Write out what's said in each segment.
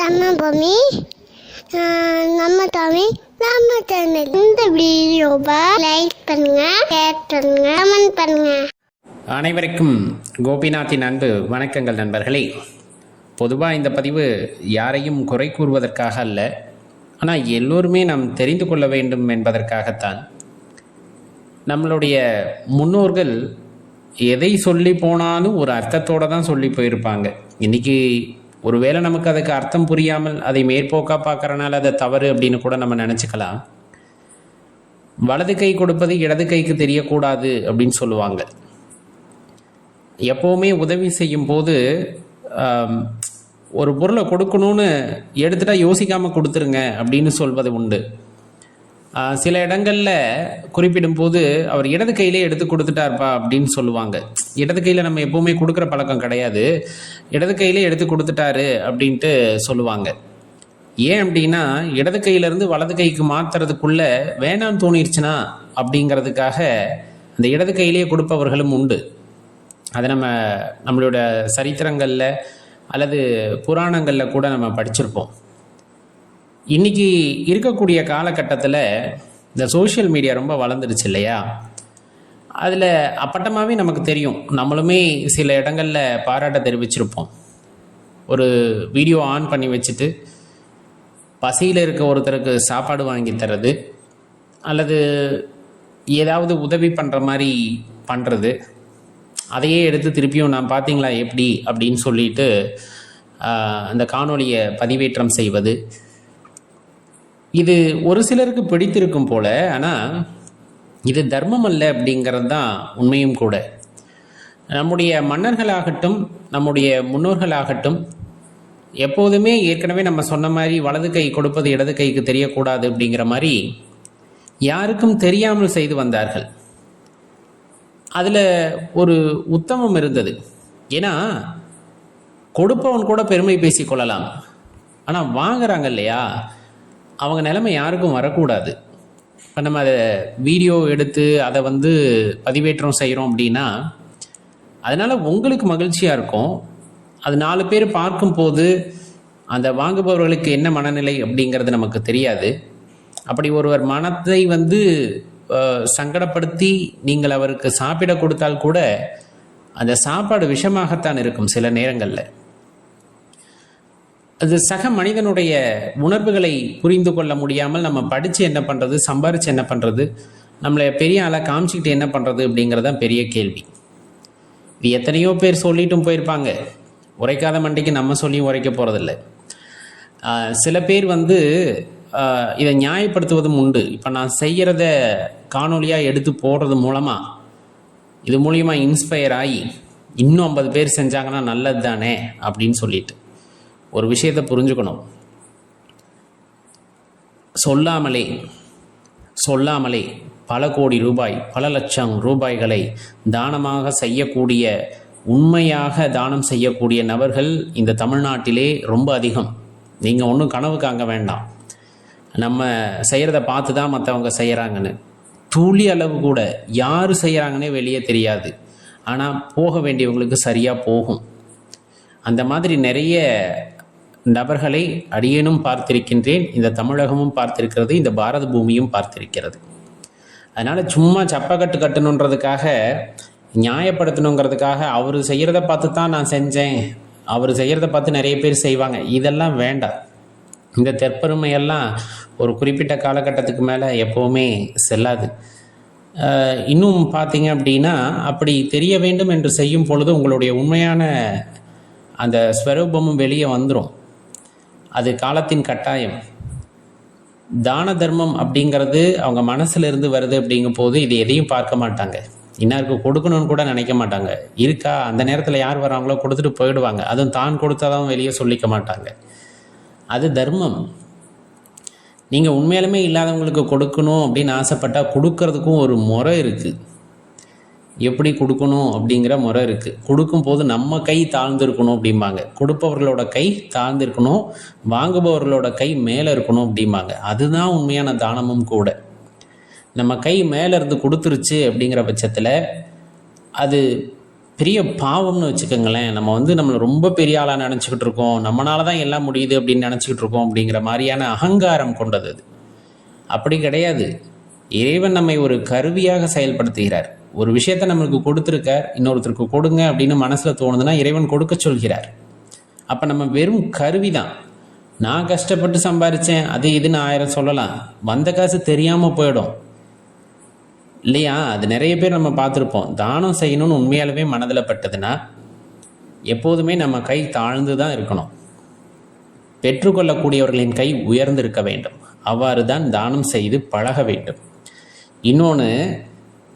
நம்ம பூமி நம்ம தமிழ் நம்ம தமிழ் இந்த வீடியோவை லைக் பண்ணுங்க ஷேர் பண்ணுங்க கமெண்ட் பண்ணுங்க. அனைவருக்கும் கோபிநாத்தின் அன்பு வணக்கங்கள் நண்பர்களே. பொதுவாக இந்த பதிவு யாரையும் குறை கூறுவதற்காக அல்ல ஆனால் எல்லோருமே நாம் தெரிந்து கொள்ள வேண்டும் என்பதற்காகத்தான். நம்மளுடைய முன்னோர்கள் எதை சொல்லி போனாலும் ஒரு அர்த்தத்தோடு தான் சொல்லி போயிருப்பாங்க. இன்றைக்கி ஒருவேளை நமக்கு அதுக்கு அர்த்தம் புரியாமல் அதை மேற்போக்காக பார்க்கறனால அதை தவறு அப்படின்னு கூட நம்ம நினச்சிக்கலாம். வலது கை கொடுப்பது இடது கைக்கு தெரியக்கூடாது அப்படின்னு சொல்லுவாங்க. எப்போவுமே உதவி செய்யும் போது ஒரு பொருளை கொடுக்கணும்னு எடுத்துட்டா யோசிக்காமல் கொடுத்துருங்க அப்படின்னு சொல்வது உண்டு. சில இடங்களில் குறிப்பிடும்போது அவர் இடது கையிலே எடுத்து கொடுத்துட்டார்ப்பா அப்படின்னு சொல்லுவாங்க. இடது கையில் நம்ம எப்போவுமே கொடுக்குற பழக்கம் கிடையாது. இடது கையிலே எடுத்து கொடுத்துட்டாரு அப்படின்ட்டு சொல்லுவாங்க. ஏன் அப்படின்னா இடது கையிலேருந்து வலது கைக்கு மாற்றுறதுக்குள்ள வேணாம் தோணிருச்சுனா அப்படிங்கிறதுக்காக அந்த இடது கையிலேயே கொடுப்பவர்களும் உண்டு. அதை நம்ம நம்மளோட சரித்திரங்களில் அல்லது புராணங்களில் கூட நம்ம படிச்சிருப்போம். இன்னைக்கு இருக்கக்கூடிய காலகட்டத்தில் இந்த சோஷியல் மீடியா ரொம்ப வளர்ந்துடுச்சு இல்லையா? அதில் அப்பட்டமாகவே நமக்கு தெரியும். நம்மளுமே சில இடங்களில் பாராட்ட தெரிவிச்சிருப்போம். ஒரு வீடியோ ஆன் பண்ணி வச்சுட்டு பசியில் இருக்க ஒருத்தருக்கு சாப்பாடு வாங்கி தர்றது அல்லது ஏதாவது உதவி பண்ணுற மாதிரி பண்ணுறது அதையே எடுத்து திருப்பியும் நான் பார்த்தீங்களா எப்படி அப்படின்னு சொல்லிட்டு அந்த காணொலியை பதிவேற்றம் செய்வது இது ஒரு சிலருக்கு பிடித்திருக்கும் போல ஆனால் இது தர்மம் அல்ல அப்படிங்கிறது தான் உண்மையும் கூட. நம்முடைய மன்னர்களாகட்டும் நம்முடைய முன்னோர்களாகட்டும் எப்போதுமே ஏற்கனவே நம்ம சொன்ன மாதிரி வலது கை கொடுப்பது இடது கைக்கு தெரியக்கூடாது அப்படிங்கிற மாதிரி யாருக்கும் தெரியாமல் செய்து வந்தார்கள். அதில் ஒரு உத்தமம் இருந்தது. ஏன்னா கொடுப்பவன் கூட பெருமை பேசிக்கொள்ளலாம் ஆனால் வாங்குறாங்க இல்லையா? அவங்க நிலைமை யாருக்கும் வரக்கூடாது. இப்போ நம்ம அதை வீடியோ எடுத்து அதை வந்து பதிவேற்றம் செய்கிறோம் அப்படின்னா அதனால் உங்களுக்கு மகிழ்ச்சியாக இருக்கும். அது நாலு பேர் பார்க்கும்போது அந்த வாங்குபவர்களுக்கு என்ன மனநிலை அப்படிங்கிறது நமக்கு தெரியாது. அப்படி ஒருவர் மனத்தை வந்து சங்கடப்படுத்தி நீங்கள் அவருக்கு சாப்பிட கொடுத்தால் கூட அந்த சாப்பாடு விஷமாகத்தான் இருக்கும் சில நேரங்களில். அது சக மனிதனுடைய உணர்வுகளை புரிந்து கொள்ள முடியாமல் நம்ம படித்து என்ன பண்ணுறது சம்பாரித்து என்ன பண்ணுறது நம்மளை பெரிய ஆளாக காமிச்சிக்கிட்டு என்ன பண்ணுறது அப்படிங்கிறது தான் பெரிய கேள்வி. இது எத்தனையோ பேர் சொல்லிட்டும் போயிருப்பாங்க. உரைக்காத மண்டைக்கு நம்ம சொல்லியும் உரைக்க போகிறதில்ல சில பேர் வந்து இதை நியாயப்படுத்துவதும் உண்டு. இப்போ நான் செய்கிறத காணொலியாக எடுத்து போடுறது மூலமாக இது மூலியமாக இன்ஸ்பயர் ஆகி இன்னும் ஐம்பது பேர் செஞ்சாங்கன்னா நல்லது தானே அப்படின்னு சொல்லிட்டு. ஒரு விஷயத்தை புரிஞ்சுக்கணும். சொல்லாமலே சொல்லாமலே பல கோடி ரூபாய் பல லட்சம் ரூபாய்களை தானமாக செய்யக்கூடிய உண்மையாக தானம் செய்யக்கூடிய நபர்கள் இந்த தமிழ்நாட்டிலே ரொம்ப அதிகம். நீங்கள் ஒன்றும் கனவு காங்க வேண்டாம். நம்ம செய்கிறத பார்த்து தான் மற்றவங்க செய்கிறாங்கன்னு துளி அளவு கூட யார் செய்கிறாங்கன்னே வெளியே தெரியாது. ஆனால் போக வேண்டியவங்களுக்கு சரியாக போகும். அந்த மாதிரி நிறைய நபர்களை அடியேனும் பார்த்திருக்கின்றேன். இந்த தமிழகமும் பார்த்திருக்கிறது இந்த பாரத பூமியும் பார்த்திருக்கிறது. அதனால் சும்மா சப்பக்கட்டு கட்டணுன்றதுக்காக நியாயப்படுத்தணுங்கிறதுக்காக அவர் செய்கிறத பார்த்து தான் நான் செஞ்சேன். அவர் செய்கிறத பார்த்து நிறைய பேர் செய்வாங்க. இதெல்லாம் வேண்டாம். இந்த தெற்பெருமையெல்லாம் ஒரு குறிப்பிட்ட காலகட்டத்துக்கு மேலே எப்போவுமே செல்லாது. இன்னும் பார்த்தீங்க அப்படின்னா அப்படி தெரிய வேண்டும் என்று செய்யும் பொழுது உங்களுடைய உண்மையான அந்த ஸ்வரூபமும் வெளியே வந்துடும் அது காலத்தின் கட்டாயம். தான தர்மம் அப்படிங்கிறது அவங்க மனசுல இருந்து வருது அப்படிங்கும் போது இது எதையும் பார்க்க மாட்டாங்க. இன்னாருக்கு கொடுக்கணும்னு கூட நினைக்க மாட்டாங்க. இருக்கா? அந்த நேரத்தில் யார் வராங்களோ கொடுத்துட்டு போயிடுவாங்க. அதுவும் தான் கொடுத்தாதான் வெளியே சொல்லிக்க மாட்டாங்க. அது தர்மம். நீங்கள் உண்மையிலுமே இல்லாதவங்களுக்கு கொடுக்கணும் அப்படின்னு ஆசைப்பட்டால் கொடுக்கறதுக்கும் ஒரு முறை இருக்குது எப்படி கொடுக்கணும் அப்படிங்கிற முறை இருக்குது கொடுக்கும்போது நம்ம கை தாழ்ந்திருக்கணும் அப்படிம்பாங்க. கொடுப்பவர்களோட கை தாழ்ந்திருக்கணும். வாங்குபவர்களோட கை மேலே இருக்கணும் அப்படிம்பாங்க. அதுதான் உண்மையான தானமும் கூட. நம்ம கை மேலே இருந்து கொடுத்துருச்சு அப்படிங்கிற பட்சத்தில் அது பெரிய பாவம்னு வச்சுக்கோங்களேன். நம்ம வந்து நம்மளை ரொம்ப பெரிய ஆளாக நினச்சிக்கிட்டு இருக்கோம். நம்மளால தான் எல்லாம் முடியுது அப்படின்னு நினச்சிக்கிட்டு இருக்கோம் அப்படிங்கிற மாதிரியான அகங்காரம் கொண்டது அது. அப்படி கிடையாது. இறைவன் நம்மை ஒரு கருவியாக செயல்படுத்துகிறார். ஒரு விஷயத்தை நம்மளுக்கு கொடுத்துருக்கார் இன்னொருத்தருக்கு கொடுங்க அப்படின்னு மனசில் தோணுதுன்னா இறைவன் கொடுக்க சொல்கிறார். அப்போ நம்ம வெறும் கருவி தான் நான் கஷ்டப்பட்டு சம்பாரித்தேன் அது இதுன்னு ஆயிரம் சொல்லலாம். வந்த காசு தெரியாமல் போயிடும். இல்லையா? அது நிறைய பேர் நம்ம பார்த்துருப்போம். தானம் செய்யணும்னு உண்மையாலுமே மனதில் பட்டதுன்னா எப்போதுமே நம்ம கை தாழ்ந்து தான் இருக்கணும். பெற்றுக்கொள்ளக்கூடியவர்களின் கை உயர்ந்து இருக்க வேண்டும். அவ்வாறு தான் தானம் செய்து பழக வேண்டும். இன்னொன்று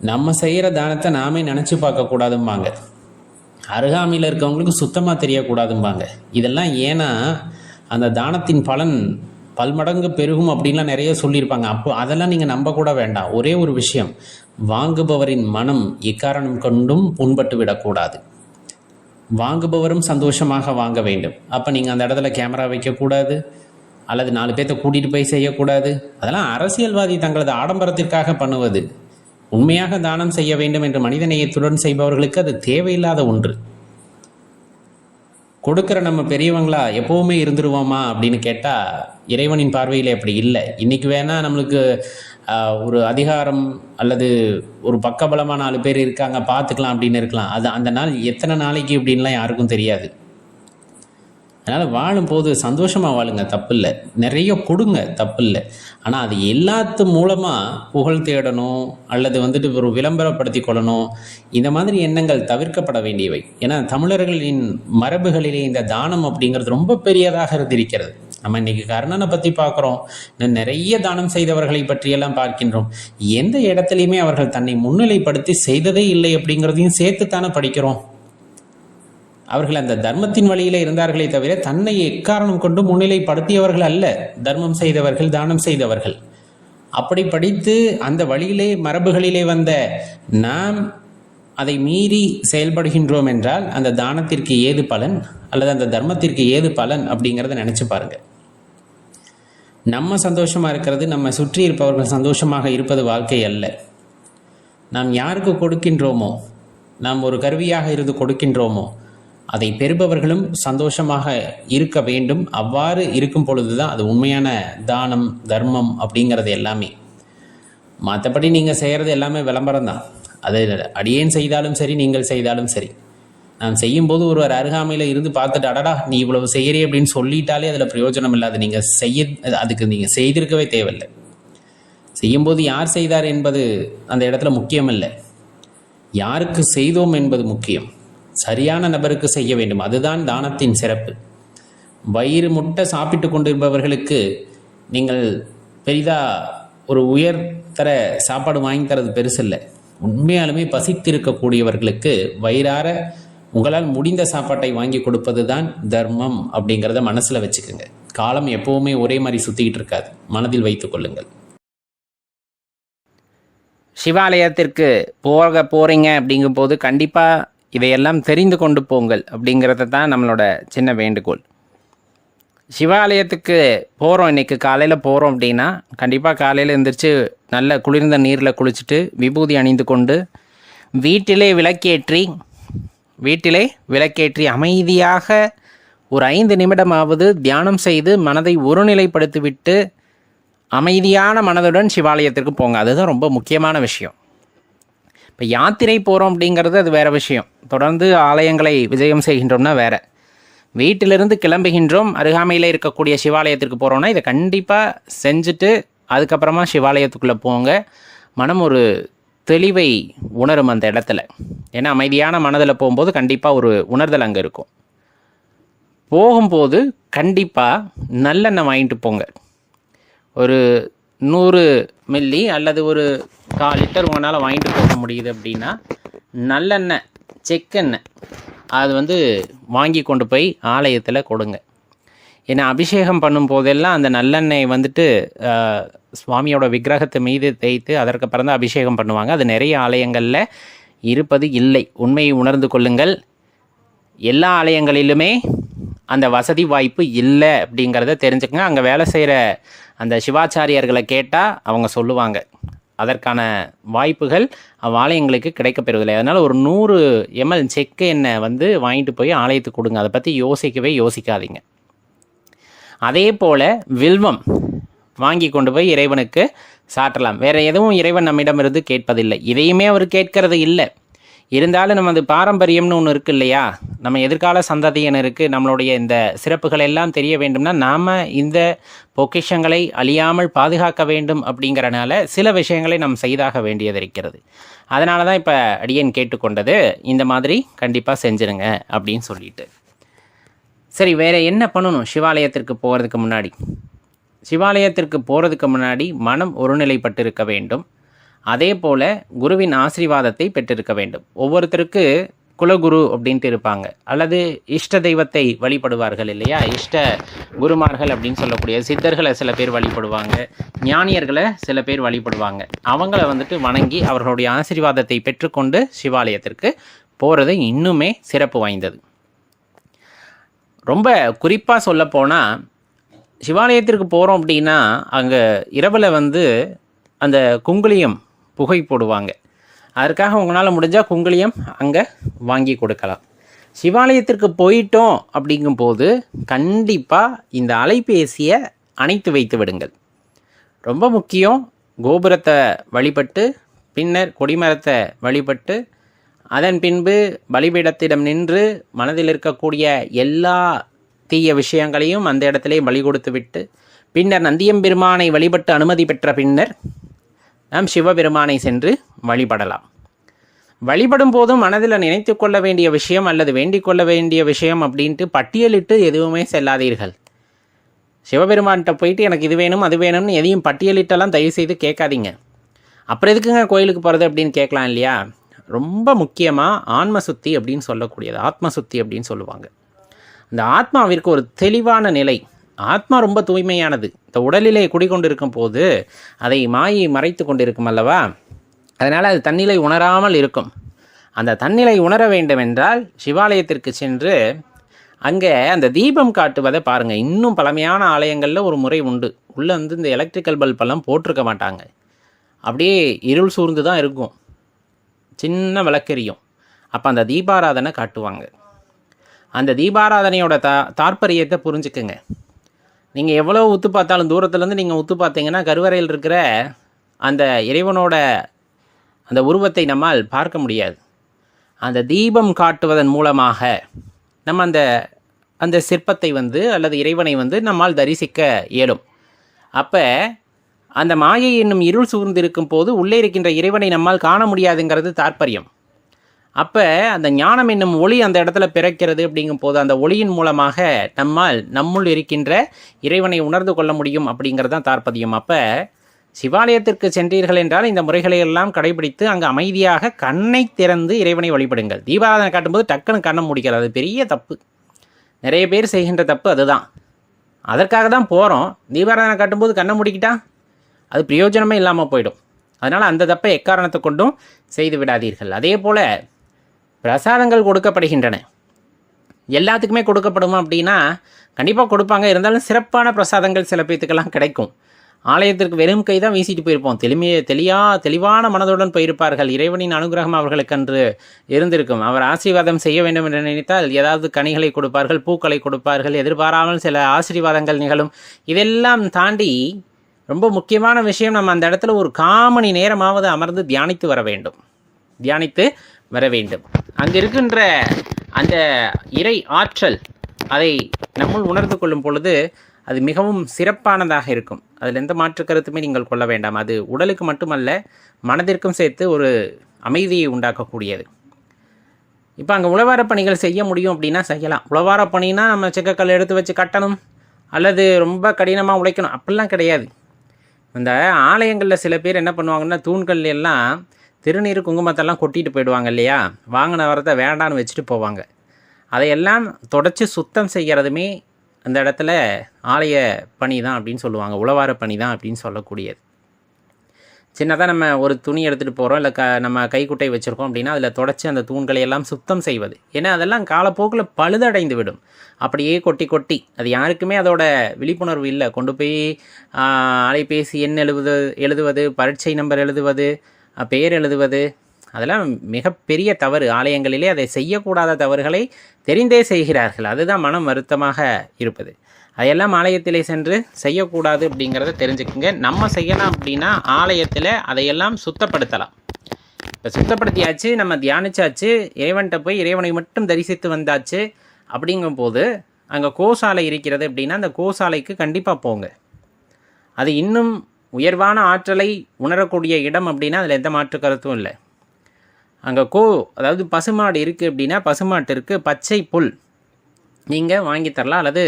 நம்ம செய்கிற தானத்தை நாமே நினச்சி பார்க்கக்கூடாதும்பாங்க அருகாமையில் இருக்கவங்களுக்கு சுத்தமாக தெரியக்கூடாதும்பாங்க. இதெல்லாம் ஏன்னா அந்த தானத்தின் பலன் பல்மடங்கு பெருகும் அப்படின்லாம் நிறைய சொல்லியிருப்பாங்க. அப்போ அதெல்லாம் நீங்கள் நம்ப கூட வேண்டாம். ஒரே ஒரு விஷயம் வாங்குபவரின் மனம் எக்காரணம் கொண்டும் புண்பட்டு விடக்கூடாது. வாங்குபவரும் சந்தோஷமாக வாங்க வேண்டும். அப்போ நீங்கள் அந்த இடத்துல கேமரா வைக்கக்கூடாது அல்லது நாலு பேர்த்த கூட்டிகிட்டு போய் செய்யக்கூடாது அதெல்லாம் அரசியல்வாதி தங்களது ஆடம்பரத்திற்காக பண்ணுவது. உண்மையாக தானம் செய்ய வேண்டும் என்று மனிதநேயத்துடன் செய்பவர்களுக்கு அது தேவையில்லாத ஒன்று. கொடுக்குற நம்ம பெரியவங்களா எப்போவுமே இருந்துருவோமா அப்படின்னு கேட்டால் இறைவனின் பார்வையில் அப்படி இல்லை. இன்றைக்கி வேணால் நம்மளுக்கு ஒரு அதிகாரம் அல்லது ஒரு பக்கபலமான நாலு பேர் இருக்காங்க பார்த்துக்கலாம் அப்படின்னு இருக்கலாம். அது அந்த நாள் எத்தனை நாளைக்கு அப்படின்லாம் யாருக்கும் தெரியாது. அதனால் வாழும்போது சந்தோஷமாக வாழுங்க தப்பு இல்லை நிறைய கொடுங்க தப்பு இல்லை ஆனால் அது எல்லாத்து மூலமாக புகழ் தேடணும் அல்லது வந்துட்டு ஒரு விளம்பரப்படுத்தி கொள்ளணும். இந்த மாதிரி எண்ணங்கள் தவிர்க்கப்பட வேண்டியவை. ஏன்னா தமிழர்களின் மரபுகளிலே இந்த தானம் அப்படிங்கிறது ரொம்ப பெரியதாக இருந்திருக்கிறது. நம்ம இன்னைக்கு கர்ணனை பற்றி பார்க்குறோம். நிறைய தானம் செய்தவர்களை பற்றியெல்லாம் பார்க்கின்றோம். எந்த இடத்துலையுமே அவர்கள் தன்னை முன்னிலைப்படுத்தி செய்ததே இல்லை அப்படிங்கிறதையும் சேர்த்துத்தானே படிக்கிறோம். அவர்கள் அந்த தர்மத்தின் வழியில் இருந்தார்களே தவிர தன்னை எக்காரணம் கொண்டு முன்னிலைப்படுத்தியவர்கள் அல்ல. தர்மம் செய்தவர்கள் தானம் செய்தவர்கள். அப்படி படித்து அந்த வழியிலே மரபுகளிலே வந்த நாம் அதை மீறி செயல்படுகின்றோம் என்றால் அந்த தானத்திற்கு ஏது பலன் அல்லது அந்த தர்மத்திற்கு ஏது பலன் அப்படிங்கிறத நினச்சி பாருங்கள் நம்ம சந்தோஷமாக இருக்கிறது நம்ம சுற்றி இருப்பவர்கள் சந்தோஷமாக இருப்பது வாழ்க்கை அல்ல. நாம் யாருக்கு கொடுக்கின்றோமோ நாம் ஒரு கருவியாக இருந்து கொடுக்கின்றோமோ அதை பெறுபவர்களும் சந்தோஷமாக இருக்க வேண்டும். அவ்வாறு இருக்கும் பொழுது தான் அது உண்மையான தானம் தர்மம் அப்படிங்கிறது எல்லாமே. மற்றபடி நீங்கள் செய்கிறது எல்லாமே விளம்பரம் தான். அது அடியேன் செய்தாலும் சரி நீங்கள் செய்தாலும் சரி. நான் செய்யும்போது ஒருவர் அருகாமையில் இருந்து பார்த்துட்டு அடடா நீ இவ்வளவு செய்கிறே அப்படின்னு சொல்லிட்டாலே அதில் பிரயோஜனம் இல்லாது. நீங்கள் செய்ய அதுக்கு நீங்கள் செய்திருக்கவே தேவையில்லை. செய்யும்போது யார் செய்தார் என்பது அந்த இடத்துல முக்கியமில்லை. யாருக்கு செய்தோம் என்பது முக்கியம். சரியான நபருக்கு செய்ய வேண்டும். அதுதான் தானத்தின் சிறப்பு. வயிறு முட்டை சாப்பிட்டு கொண்டிருப்பவர்களுக்கு நீங்கள் பெரிதாக ஒரு உயர்தர சாப்பாடு வாங்கி தரது பெருசில்லை. உண்மையாலுமே பசித்திருக்கக்கூடியவர்களுக்கு வயிறார உங்களால் முடிந்த சாப்பாட்டை வாங்கி கொடுப்பது தான் தர்மம் அப்படிங்கிறத மனசில் வச்சுக்கோங்க. காலம் எப்போவுமே ஒரே மாதிரி சுற்றிக்கிட்டு இருக்காது. மனதில் வைத்துக் கொள்ளுங்கள். சிவாலயத்திற்கு போக போகிறீங்க அப்படிங்கும்போது கண்டிப்பாக இதையெல்லாம் தெரிந்து கொண்டு போங்கள் அப்படிங்கிறது தான் நம்மளோட சின்ன வேண்டுகோள். சிவாலயத்துக்கு போகிறோம் இன்றைக்கி காலையில் போகிறோம் அப்படின்னா கண்டிப்பாக காலையில் எழுந்திரிச்சு நல்ல குளிர்ந்த நீரில் குளிச்சுட்டு விபூதி அணிந்து கொண்டு வீட்டிலே விளக்கேற்றி வீட்டிலே விளக்கேற்றி அமைதியாக ஒரு ஐந்து நிமிடமாவது தியானம் செய்து மனதை ஒருநிலைப்படுத்திவிட்டு அமைதியான மனதுடன் சிவாலயத்திற்கு போங்க. அதுதான் ரொம்ப முக்கியமான விஷயம். இப்போ யாத்திரை போகிறோம் அப்படிங்கிறது அது வேறு விஷயம். தொடர்ந்து ஆலயங்களை விஜயம் செய்கின்றோம்னா வேறு. வீட்டிலிருந்து கிளம்புகின்றோம் அருகாமையில் இருக்கக்கூடிய சிவாலயத்திற்கு போகிறோம்னா இதை கண்டிப்பாக செஞ்சுட்டு அதுக்கப்புறமா சிவாலயத்துக்குள்ளே போங்க. மனம் ஒரு தெளிவை உணரும் அந்த இடத்துல. ஏன்னா அமைதியான மனதில் போகும்போது கண்டிப்பாக ஒரு உணர்தல் அங்கே இருக்கும். போகும்போது கண்டிப்பாக நல்லெண்ணெய் வாங்கிட்டு போங்க. ஒரு நூறு மில்லி அல்லது ஒரு கால் லிட்டர் உங்களால் வாங்கிட்டு போக முடியுது அப்படின்னா நல்லெண்ணெய் செக்கெண்ணெய் அது வந்து வாங்கி கொண்டு போய் ஆலயத்தில் கொடுங்க. ஏன்னா அபிஷேகம் பண்ணும் போதெல்லாம் அந்த நல்லெண்ணெய் வந்துட்டு சுவாமியோட விக்கிரகத்தை மீது தேய்த்து அதற்கு பிறந்து அபிஷேகம் பண்ணுவாங்க. அது நிறைய ஆலயங்களில் இருப்பது இல்லை. உண்மையை உணர்ந்து கொள்ளுங்கள். எல்லா ஆலயங்களிலுமே அந்த வசதி வாய்ப்பு இல்லை அப்படிங்கிறத தெரிஞ்சுக்கங்க. அங்கே வேலை செய்கிற அந்த சிவாச்சாரியர்களை கேட்டால் அவங்க சொல்லுவாங்க. அதற்கான வாய்ப்புகள் அவ்வாலயங்களுக்கு கிடைக்கப்பெறுவதில்லை. அதனால் ஒரு நூறு எம்எல் செக்கு எண்ணெய் வந்து வாங்கிட்டு போய் ஆலயத்துக்கு கொடுங்க. அதை பற்றி யோசிக்கவே யோசிக்காதீங்க. அதே போல் வில்வம் வாங்கி கொண்டு போய் இறைவனுக்கு சாற்றலாம். வேற எதுவும் இறைவன் நம்மிடமிருந்து கேட்பதில்லை. இதையுமே அவர் கேட்கறது இல்லை. இருந்தாலும் நமது பாரம்பரியம்னு ஒன்று இருக்கு இல்லையா? நம்ம எதிர்கால சந்ததியினருக்கு நம்மளுடைய இந்த சிறப்புகள் எல்லாம் தெரிய வேண்டும்னா நாம் இந்த பொக்கிஷங்களை அழியாமல் பாதுகாக்க வேண்டும் அப்படிங்கிறனால சில விஷயங்களை நாம் செய்தாக வேண்டியது இருக்கிறது. அதனால தான் இப்போ அடியேன் கேட்டுக்கொண்டது இந்த மாதிரி கண்டிப்பாக செஞ்சுருங்க அப்படின்னு சொல்லிட்டு. சரி வேறு என்ன பண்ணணும் சிவாலயத்திற்கு போகிறதுக்கு முன்னாடி? சிவாலயத்திற்கு போகிறதுக்கு முன்னாடி மனம் ஒருநிலைப்பட்டு இருக்க வேண்டும். அதே போல் குருவின் ஆசீர்வாதத்தை பெற்றிருக்க வேண்டும். ஒவ்வொருத்தருக்கு குலகுரு அப்படின்ட்டு இருப்பாங்க. அல்லது இஷ்ட தெய்வத்தை வழிபடுவார்கள் இல்லையா? இஷ்ட குருமார்கள் அப்படின்னு சொல்லக்கூடிய சித்தர்களை சில பேர் வழிபடுவாங்க. ஞானியர்களை சில பேர் வழிபடுவாங்க. அவங்கள வந்துட்டு வணங்கி அவர்களுடைய ஆசீர்வாதத்தை பெற்றுக்கொண்டு சிவாலயத்திற்கு போகிறது இன்னுமே சிறப்பு வாய்ந்தது. ரொம்ப குறிப்பாக சொல்லப்போனால் சிவாலயத்திற்கு போகிறோம் அப்படின்னா அங்கே இரவில் வந்து அந்த குங்குளியம் புகை போடுவாங்க. அதற்காக உங்களால் முடிஞ்சால் குங்குளியம் அங்கே வாங்கி கொடுக்கலாம். சிவாலயத்திற்கு போயிட்டோம் அப்படிங்கும்போது கண்டிப்பாக இந்த அலைபேசியை அணைத்து வைத்து விடுங்கள். ரொம்ப முக்கியம் கோபுரத்தை வழிபட்டு பின்னர் கொடிமரத்தை வழிபட்டு அதன் பின்பு பலிபீடத்திடம் நின்று மனதில் இருக்கக்கூடிய எல்லா தீய விஷயங்களையும் அந்த இடத்திலே பலி கொடுத்து விட்டு பின்னர் நந்தியம்பெருமானை வழிபட்டு அனுமதி பெற்ற பின்னர் நாம் சிவபெருமானை சென்று வழிபடலாம். வழிபடும் போதும் மனதில் நினைத்து கொள்ள வேண்டிய விஷயம் அல்லது வேண்டிக் கொள்ள வேண்டிய விஷயம் அப்படின்ட்டு பட்டியலிட்டு எதுவுமே செல்லாதீர்கள். சிவபெருமான்கிட்ட போயிட்டு எனக்கு இது வேணும் அது வேணும்னு எதையும் பட்டியலிட்டெல்லாம் தயவு செய்து கேட்காதீங்க. அப்புறம் எதுக்குங்க கோயிலுக்கு போகிறது அப்படின்னு கேட்கலாம் இல்லையா? ரொம்ப முக்கியமாக ஆன்ம சுத்தி அப்படின்னு சொல்லக்கூடியது ஆத்ம சுத்தி அப்படின்னு சொல்லுவாங்க. இந்த ஆத்மாவிற்கு ஒரு தெளிவான நிலை ஆத்மா ரொம்ப தூய்மையானது. இந்த உடலிலே குடிகொண்டிருக்கும் போது அதை மாயை மறைத்து கொண்டிருக்கும் அல்லவா? அதனால் அது தன்னிலை உணராமல் இருக்கும். அந்த தன்னிலை உணர வேண்டும் என்றால் சிவாலயத்திற்கு சென்று அங்கே அந்த தீபம் காட்டுவதை பாருங்கள் இன்னும் பழமையான ஆலயங்களில் ஒரு முறை உண்டு. உள்ளே வந்து இந்த எலக்ட்ரிக்கல் பல்பெல்லாம் போட்டிருக்க மாட்டாங்க. அப்படியே இருள் சூழ்ந்து தான் இருக்கும். சின்ன விளக்கெரியும். அப்போ அந்த தீபாராதனை காட்டுவாங்க. அந்த தீபாராதனையோட தா தாற்பரியத்தை புரிஞ்சுக்குங்க. நீங்கள் எவ்வளோ உத்து பார்த்தாலும் தூரத்துலேருந்து நீங்கள் உத்து பார்த்தீங்கன்னா கருவறையில் இருக்கிற அந்த இறைவனோட அந்த உருவத்தை நம்மால் பார்க்க முடியாது. அந்த தீபம் காட்டுவதன் மூலமாக நம்ம அந்த அந்த சிற்பத்தை வந்து அல்லது இறைவனை வந்து நம்மால் தரிசிக்க இயலும். அப்போ அந்த மாயை என்னும் இருள் சூழ்ந்திருக்கும் போது உள்ளே இருக்கின்ற இறைவனை நம்மால் காண முடியாதுங்கிறது தாற்பயம். அப்போ அந்த ஞானம் என்னும் ஒளி அந்த இடத்துல பிறக்கிறது அப்படிங்கும் போது அந்த ஒளியின் மூலமாக நம்மால் நம்முள் இருக்கின்ற இறைவனை உணர்ந்து கொள்ள முடியும் அப்படிங்கிறது தான் தாற்பயம். அப்போ சிவாலயத்திற்கு சென்றீர்கள் என்றால் இந்த முறைகளை எல்லாம் கடைபிடித்து அங்கே அமைதியாக கண்ணை திறந்து இறைவனை வழிபடுங்கள். தீபாராதனை காட்டும்போது டக்குன்னு கண்ணை முடிக்கிறது. அது பெரிய தப்பு. நிறைய பேர் செய்கின்ற தப்பு அதுதான். அதற்காக தான் போகிறோம் தீபாராதனை காட்டும்போது கண்ணை முடிக்கிட்டா அது பிரயோஜனமே இல்லாமல் போயிடும். அதனால் அந்த தப்பை எக்காரணத்தை கொண்டும் செய்து விடாதீர்கள். அதே போல் பிரசாதங்கள் கொடுக்கப்படுகின்றன. எல்லாத்துக்குமே கொடுக்கப்படுமா அப்படின்னா கண்டிப்பாக கொடுப்பாங்க. இருந்தாலும் சிறப்பான பிரசாதங்கள் சில பேத்துக்கெல்லாம் கிடைக்கும். ஆலயத்திற்கு வெறும் கை தான் வீசிட்டு போயிருப்போம். தெளிமைய தெளியா தெளிவான மனதுடன் போயிருப்பார்கள். இறைவனின் அனுகிரகம் அவர்களுக்கன்று இருந்திருக்கும். அவர் ஆசீர்வாதம் செய்ய வேண்டும் என்று நினைத்தால் ஏதாவது கனிகளை கொடுப்பார்கள் பூக்களை கொடுப்பார்கள் எதிர்பாராமல் சில ஆசீர்வாதங்கள் நிகழும். இதெல்லாம் தாண்டி ரொம்ப முக்கியமான விஷயம் நம்ம அந்த இடத்துல ஒரு காமணி நேரமாவது அமர்ந்து தியானித்து வர வேண்டும். தியானித்து வர வேண்டும். அங்கே இருக்கின்ற அந்த இறை ஆற்றல் அதை நம்முள் உணர்ந்து கொள்ளும் பொழுது அது மிகவும் சிறப்பானதாக இருக்கும். அதில் எந்த மாற்று கருத்துமே நீங்கள் கொள்ள வேண்டாம். அது உடலுக்கு மட்டுமல்ல மனதிற்கும் சேர்த்து ஒரு அமைதியை உண்டாக்கக்கூடியது. இப்போ அங்கே உழவார பணிகள் செய்ய முடியும் அப்படின்னா செய்யலாம். உழவார பணினா நம்ம செக்கக்கல் எடுத்து வச்சு கட்டணும். அல்லது ரொம்ப கடினமாக உழைக்கணும். அப்படிலாம் கிடையாது. இந்த ஆலயங்களில் சில பேர் என்ன பண்ணுவாங்கன்னா தூண்கள் எல்லாம் திருநீர் குங்குமத்தெல்லாம் கொட்டிட்டு போயிடுவாங்க இல்லையா? வாங்கின வரத்தை வேண்டான்னு வச்சுட்டு போவாங்க. அதையெல்லாம் தொடச்சி சுத்தம் செய்கிறதுமே அந்த இடத்துல ஆலய பணி தான் அப்படின்னு சொல்லுவாங்க. உழவார பணி தான் அப்படின்னு சொல்லக்கூடியது. சின்னதாக நம்ம ஒரு துணி எடுத்துகிட்டு போகிறோம் இல்லை க நம்ம கைக்குட்டை வச்சுருக்கோம் அப்படின்னா அதில் தொடச்சி அந்த தூண்களை எல்லாம் சுத்தம் செய்வது. ஏன்னா அதெல்லாம் காலப்போக்கில் பழுதடைந்து விடும். அப்படியே கொட்டி கொட்டி. அது யாருக்குமே அதோட விழிப்புணர்வு இல்லை. கொண்டு போய் அலைபேசி எண் எழுது எழுதுவது பரீட்சை நம்பர் எழுதுவது பெயர் எழுதுவது அதெல்லாம் மிகப்பெரிய தவறு. ஆலயங்களிலே அதை செய்யக்கூடாத தவறுகளை தெரிந்தே செய்கிறார்கள். அதுதான் மனம் வருத்தமாக இருப்பது. அதையெல்லாம் ஆலயத்திலே சென்று செய்யக்கூடாது அப்படிங்கிறத தெரிஞ்சுக்குங்க. நம்ம செய்யலாம் அப்படின்னா ஆலயத்தில் அதையெல்லாம் சுத்தப்படுத்தலாம். இப்போ சுத்தப்படுத்தியாச்சு நம்ம தியானிச்சாச்சு இறைவன்கிட்ட போய் இறைவனை மட்டும் தரிசித்து வந்தாச்சு அப்படிங்கும்போது அங்கே கோசாலை இருக்கிறது அப்படின்னா அந்த கோசாலைக்கு கண்டிப்பாக போங்க. அது இன்னும் உயர்வான ஆற்றலை உணரக்கூடிய இடம் அப்படின்னா அதில் எந்த மாற்று கருத்தும் இல்லை. அங்கே கோ அதாவது பசுமாடு இருக்குது அப்படின்னா பசுமாட்டிற்கு பச்சை புல் நீங்கள் வாங்கி தரலாம். அல்லது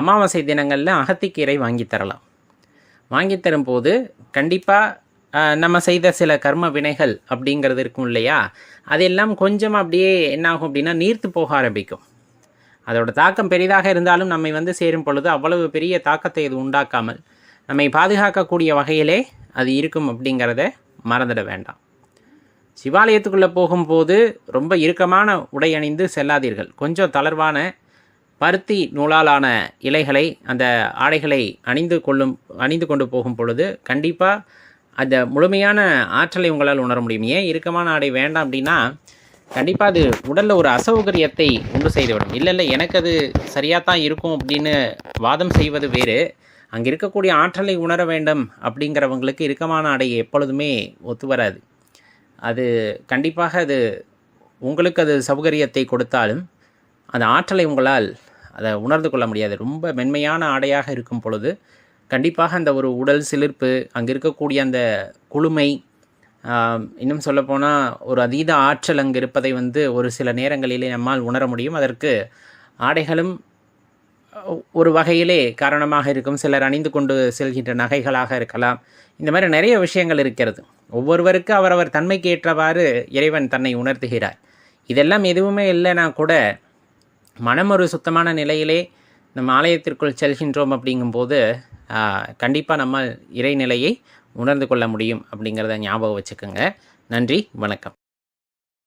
அமாவாசை தினங்களில் அகத்திக்கீரை வாங்கி தரலாம். வாங்கி தரும்போது கண்டிப்பாக நம்ம செய்த சில கர்ம வினைகள் அப்படிங்கிறது இருக்கும் இல்லையா? அதெல்லாம் கொஞ்சம் அப்படியே என்னாகும் அப்படின்னா நீர்த்து போக ஆரம்பிக்கும். அதோட தாக்கம் பெரிதாக இருந்தாலும் நம்மை வந்து சேரும் பொழுது அவ்வளவு பெரிய தாக்கத்தை இது உண்டாக்காமல் நம்மை பாதுகாக்கக்கூடிய வகையிலே அது இருக்கும் அப்படிங்கிறத மறந்துட வேண்டாம். சிவாலயத்துக்குள்ளே போகும்போது ரொம்ப இறுக்கமான உடை அணிந்து செல்லாதீர்கள். கொஞ்சம் தளர்வான பருத்தி நூலாலான இலைகளை அந்த ஆடைகளை அணிந்து கொள்ளும் அணிந்து கொண்டு போகும் பொழுது கண்டிப்பாக அந்த முழுமையான ஆற்றலை உங்களால் உணர முடியும். ஏன் இறுக்கமான ஆடை வேண்டாம் அப்படின்னா கண்டிப்பாக அது உடலில் ஒரு அசௌகரியத்தை உண்டு செய்துவிடும். இல்லை இல்லை எனக்கு அது சரியாக தான் இருக்கும் அப்படின்னு வாதம் செய்வது வேறு. அங்கே இருக்கக்கூடிய ஆற்றலை உணர வேண்டும் அப்படிங்கிறவங்களுக்கு இறுக்கமான ஆடை எப்பொழுதுமே ஒத்து வராது. அது கண்டிப்பாக அது உங்களுக்கு அது சௌகரியத்தை கொடுத்தாலும் அந்த ஆற்றலை உங்களால் அதை உணர்ந்து கொள்ள முடியாது. ரொம்ப மென்மையான ஆடையாக இருக்கும் பொழுது கண்டிப்பாக அந்த ஒரு உடல் சிலிர்ப்பு அங்கே இருக்கக்கூடிய அந்த குளுமை இன்னும் சொல்லப்போனால் ஒரு அதீத ஆற்றல் அங்கே இருப்பதை வந்து ஒரு சில நேரங்களிலே நம்மால் உணர முடியும். அதற்கு ஆடைகளும் ஒரு வகையிலே காரணமாக இருக்கும். சிலர் அணிந்து கொண்டு செல்கின்ற நகைகளாக இருக்கலாம். இந்த மாதிரி நிறைய விஷயங்கள் இருக்கிறது. ஒவ்வொருவருக்கு அவரவர் தன்மைக்கு ஏற்றவாறு இறைவன் தன்னை உணர்த்துகிறார். இதெல்லாம் எதுவுமே இல்லைனா கூட மனம் ஒரு சுத்தமான நிலையிலே நம்ம ஆலயத்திற்குள் செல்கின்றோம் அப்படிங்கும்போது கண்டிப்பாக நம்ம இறைநிலையை உணர்ந்து கொள்ள முடியும் அப்படிங்கிறத ஞாபகம் வச்சுக்கோங்க. நன்றி வணக்கம்.